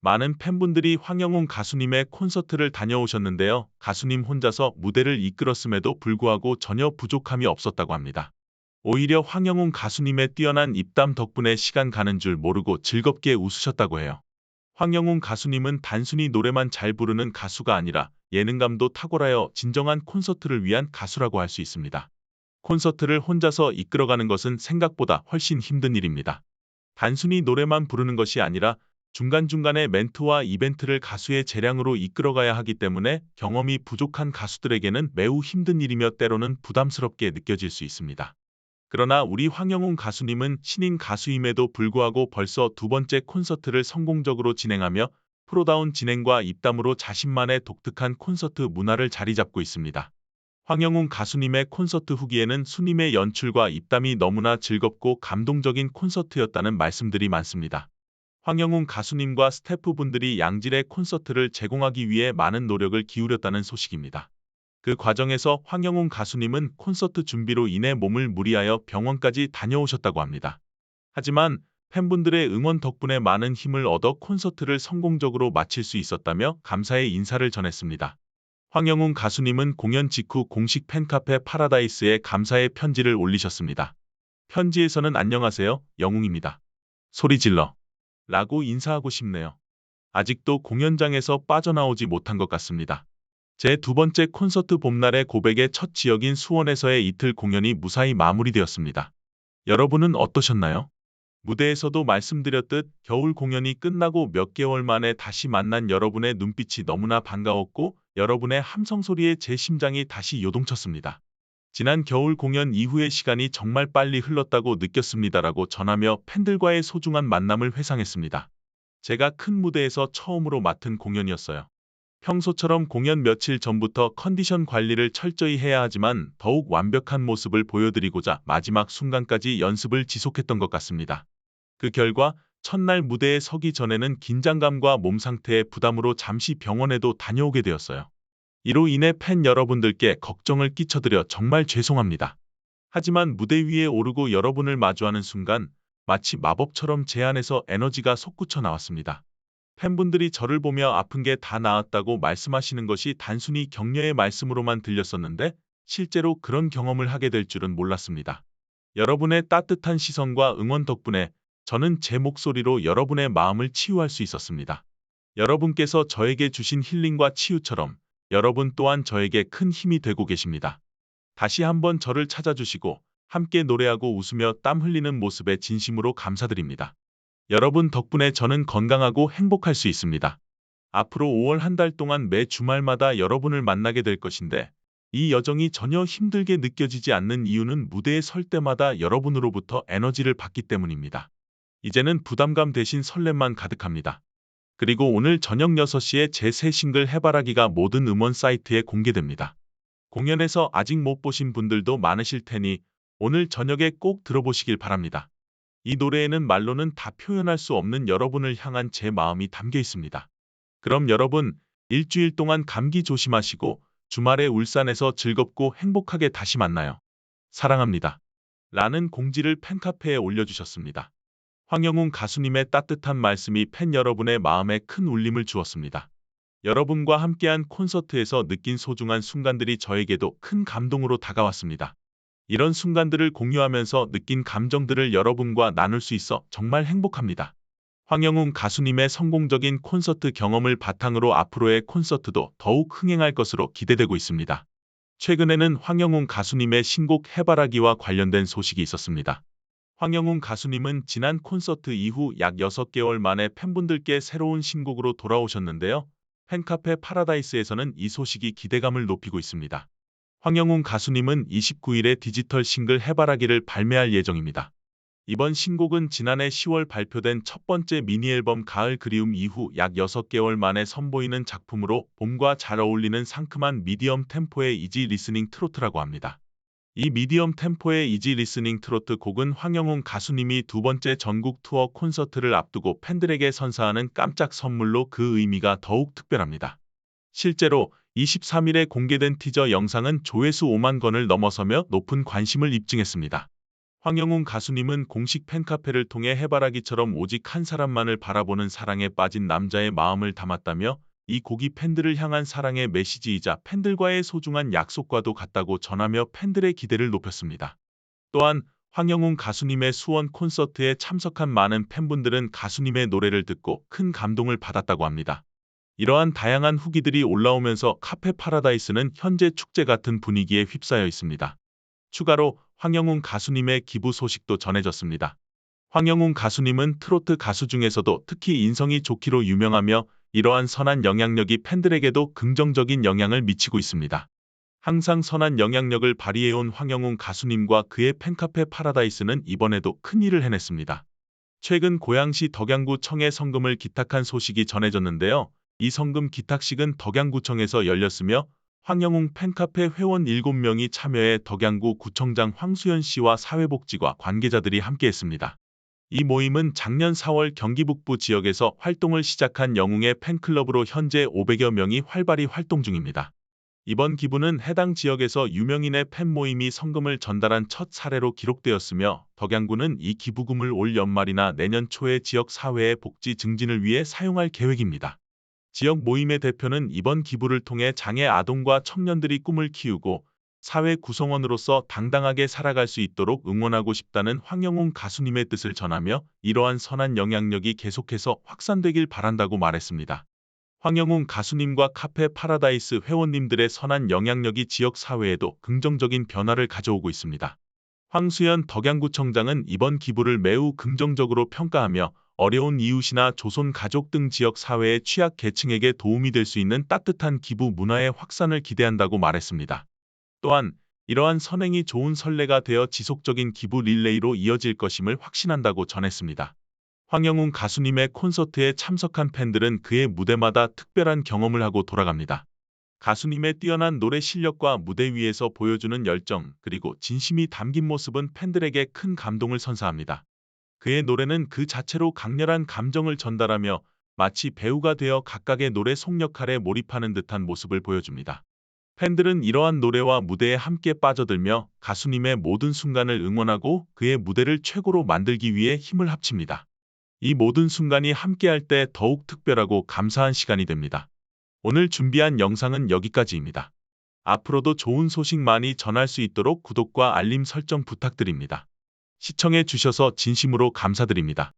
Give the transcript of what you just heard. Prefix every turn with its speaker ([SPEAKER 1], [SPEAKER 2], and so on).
[SPEAKER 1] 많은 팬분들이 황영웅 가수님의 콘서트를 다녀오셨는데요. 가수님 혼자서 무대를 이끌었음에도 불구하고 전혀 부족함이 없었다고 합니다. 오히려 황영웅 가수님의 뛰어난 입담 덕분에 시간 가는 줄 모르고 즐겁게 웃으셨다고 해요. 황영웅 가수님은 단순히 노래만 잘 부르는 가수가 아니라 예능감도 탁월하여 진정한 콘서트를 위한 가수라고 할 수 있습니다. 콘서트를 혼자서 이끌어가는 것은 생각보다 훨씬 힘든 일입니다. 단순히 노래만 부르는 것이 아니라 중간중간에 멘트와 이벤트를 가수의 재량으로 이끌어가야 하기 때문에 경험이 부족한 가수들에게는 매우 힘든 일이며 때로는 부담스럽게 느껴질 수 있습니다. 그러나 우리 황영웅 가수님은 신인 가수임에도 불구하고 벌써 두 번째 콘서트를 성공적으로 진행하며 프로다운 진행과 입담으로 자신만의 독특한 콘서트 문화를 자리 잡고 있습니다. 황영웅 가수님의 콘서트 후기에는 수님의 연출과 입담이 너무나 즐겁고 감동적인 콘서트였다는 말씀들이 많습니다. 황영웅 가수님과 스태프분들이 양질의 콘서트를 제공하기 위해 많은 노력을 기울였다는 소식입니다. 그 과정에서 황영웅 가수님은 콘서트 준비로 인해 몸을 무리하여 병원까지 다녀오셨다고 합니다. 하지만 팬분들의 응원 덕분에 많은 힘을 얻어 콘서트를 성공적으로 마칠 수 있었다며 감사의 인사를 전했습니다. 황영웅 가수님은 공연 직후 공식 팬카페 파라다이스에 감사의 편지를 올리셨습니다. 편지에서는 안녕하세요, 영웅입니다. 소리 질러. 라고 인사하고 싶네요. 아직도 공연장에서 빠져나오지 못한 것 같습니다. 제 두 번째 콘서트 봄날의 고백의 첫 지역인 수원에서의 이틀 공연이 무사히 마무리되었습니다. 여러분은 어떠셨나요? 무대에서도 말씀드렸듯 겨울 공연이 끝나고 몇 개월 만에 다시 만난 여러분의 눈빛이 너무나 반가웠고 여러분의 함성 소리에 제 심장이 다시 요동쳤습니다. 지난 겨울 공연 이후의 시간이 정말 빨리 흘렀다고 느꼈습니다라고 전하며 팬들과의 소중한 만남을 회상했습니다. 제가 큰 무대에서 처음으로 맡은 공연이었어요. 평소처럼 공연 며칠 전부터 컨디션 관리를 철저히 해야 하지만 더욱 완벽한 모습을 보여드리고자 마지막 순간까지 연습을 지속했던 것 같습니다. 그 결과 첫날 무대에 서기 전에는 긴장감과 몸 상태의 부담으로 잠시 병원에도 다녀오게 되었어요. 이로 인해 팬 여러분들께 걱정을 끼쳐드려 정말 죄송합니다. 하지만 무대 위에 오르고 여러분을 마주하는 순간 마치 마법처럼 제 안에서 에너지가 솟구쳐 나왔습니다. 팬분들이 저를 보며 아픈 게 다 나았다고 말씀하시는 것이 단순히 격려의 말씀으로만 들렸었는데 실제로 그런 경험을 하게 될 줄은 몰랐습니다. 여러분의 따뜻한 시선과 응원 덕분에 저는 제 목소리로 여러분의 마음을 치유할 수 있었습니다. 여러분께서 저에게 주신 힐링과 치유처럼 여러분 또한 저에게 큰 힘이 되고 계십니다. 다시 한번 저를 찾아주시고 함께 노래하고 웃으며 땀 흘리는 모습에 진심으로 감사드립니다. 여러분 덕분에 저는 건강하고 행복할 수 있습니다. 앞으로 5월 한 달 동안 매 주말마다 여러분을 만나게 될 것인데 이 여정이 전혀 힘들게 느껴지지 않는 이유는 무대에 설 때마다 여러분으로부터 에너지를 받기 때문입니다. 이제는 부담감 대신 설렘만 가득합니다. 그리고 오늘 저녁 6시에 제 새 싱글 해바라기가 모든 음원 사이트에 공개됩니다. 공연에서 아직 못 보신 분들도 많으실 테니 오늘 저녁에 꼭 들어보시길 바랍니다. 이 노래에는 말로는 다 표현할 수 없는 여러분을 향한 제 마음이 담겨 있습니다. 그럼 여러분, 일주일 동안 감기 조심하시고 주말에 울산에서 즐겁고 행복하게 다시 만나요. 사랑합니다. 라는 공지를 팬카페에 올려주셨습니다. 황영웅 가수님의 따뜻한 말씀이 팬 여러분의 마음에 큰 울림을 주었습니다. 여러분과 함께한 콘서트에서 느낀 소중한 순간들이 저에게도 큰 감동으로 다가왔습니다. 이런 순간들을 공유하면서 느낀 감정들을 여러분과 나눌 수 있어 정말 행복합니다. 황영웅 가수님의 성공적인 콘서트 경험을 바탕으로 앞으로의 콘서트도 더욱 흥행할 것으로 기대되고 있습니다. 최근에는 황영웅 가수님의 신곡 해바라기와 관련된 소식이 있었습니다. 황영웅 가수님은 지난 콘서트 이후 약 6개월 만에 팬분들께 새로운 신곡으로 돌아오셨는데요. 팬카페 파라다이스에서는 이 소식이 기대감을 높이고 있습니다. 황영웅 가수님은 29일에 디지털 싱글 해바라기를 발매할 예정입니다. 이번 신곡은 지난해 10월 발표된 첫 번째 미니 앨범 가을 그리움 이후 약 6개월 만에 선보이는 작품으로 봄과 잘 어울리는 상큼한 미디엄 템포의 이지 리스닝 트로트라고 합니다. 이 미디엄 템포의 이지 리스닝 트로트 곡은 황영웅 가수님이 두 번째 전국 투어 콘서트를 앞두고 팬들에게 선사하는 깜짝 선물로 그 의미가 더욱 특별합니다. 실제로 23일에 공개된 티저 영상은 조회수 5만 건을 넘어서며 높은 관심을 입증했습니다. 황영웅 가수님은 공식 팬카페를 통해 해바라기처럼 오직 한 사람만을 바라보는 사랑에 빠진 남자의 마음을 담았다며 이 곡이 팬들을 향한 사랑의 메시지이자 팬들과의 소중한 약속과도 같다고 전하며 팬들의 기대를 높였습니다. 또한 황영웅 가수님의 수원 콘서트에 참석한 많은 팬분들은 가수님의 노래를 듣고 큰 감동을 받았다고 합니다. 이러한 다양한 후기들이 올라오면서 카페 파라다이스는 현재 축제 같은 분위기에 휩싸여 있습니다. 추가로 황영웅 가수님의 기부 소식도 전해졌습니다. 황영웅 가수님은 트로트 가수 중에서도 특히 인성이 좋기로 유명하며 이러한 선한 영향력이 팬들에게도 긍정적인 영향을 미치고 있습니다. 항상 선한 영향력을 발휘해온 황영웅 가수님과 그의 팬카페 파라다이스는 이번에도 큰 일을 해냈습니다. 최근 고양시 덕양구 청에 성금을 기탁한 소식이 전해졌는데요. 이 성금 기탁식은 덕양구청에서 열렸으며 황영웅 팬카페 회원 7명이 참여해 덕양구 구청장 황수연 씨와 사회복지과 관계자들이 함께했습니다. 이 모임은 작년 4월 경기 북부 지역에서 활동을 시작한 영웅의 팬클럽으로 현재 500여 명이 활발히 활동 중입니다. 이번 기부는 해당 지역에서 유명인의 팬 모임이 성금을 전달한 첫 사례로 기록되었으며 덕양구는 이 기부금을 올 연말이나 내년 초에 지역 사회의 복지 증진을 위해 사용할 계획입니다. 지역 모임의 대표는 이번 기부를 통해 장애 아동과 청년들이 꿈을 키우고 사회 구성원으로서 당당하게 살아갈 수 있도록 응원하고 싶다는 황영웅 가수님의 뜻을 전하며 이러한 선한 영향력이 계속해서 확산되길 바란다고 말했습니다. 황영웅 가수님과 카페 파라다이스 회원님들의 선한 영향력이 지역 사회에도 긍정적인 변화를 가져오고 있습니다. 황수연 덕양구청장은 이번 기부를 매우 긍정적으로 평가하며 어려운 이웃이나 조손 가족 등 지역 사회의 취약 계층에게 도움이 될 수 있는 따뜻한 기부 문화의 확산을 기대한다고 말했습니다. 또한 이러한 선행이 좋은 선례가 되어 지속적인 기부 릴레이로 이어질 것임을 확신한다고 전했습니다. 황영웅 가수님의 콘서트에 참석한 팬들은 그의 무대마다 특별한 경험을 하고 돌아갑니다. 가수님의 뛰어난 노래 실력과 무대 위에서 보여주는 열정 그리고 진심이 담긴 모습은 팬들에게 큰 감동을 선사합니다. 그의 노래는 그 자체로 강렬한 감정을 전달하며 마치 배우가 되어 각각의 노래 속 역할에 몰입하는 듯한 모습을 보여줍니다. 팬들은 이러한 노래와 무대에 함께 빠져들며 가수님의 모든 순간을 응원하고 그의 무대를 최고로 만들기 위해 힘을 합칩니다. 이 모든 순간이 함께할 때 더욱 특별하고 감사한 시간이 됩니다. 오늘 준비한 영상은 여기까지입니다. 앞으로도 좋은 소식 많이 전할 수 있도록 구독과 알림 설정 부탁드립니다. 시청해 주셔서 진심으로 감사드립니다.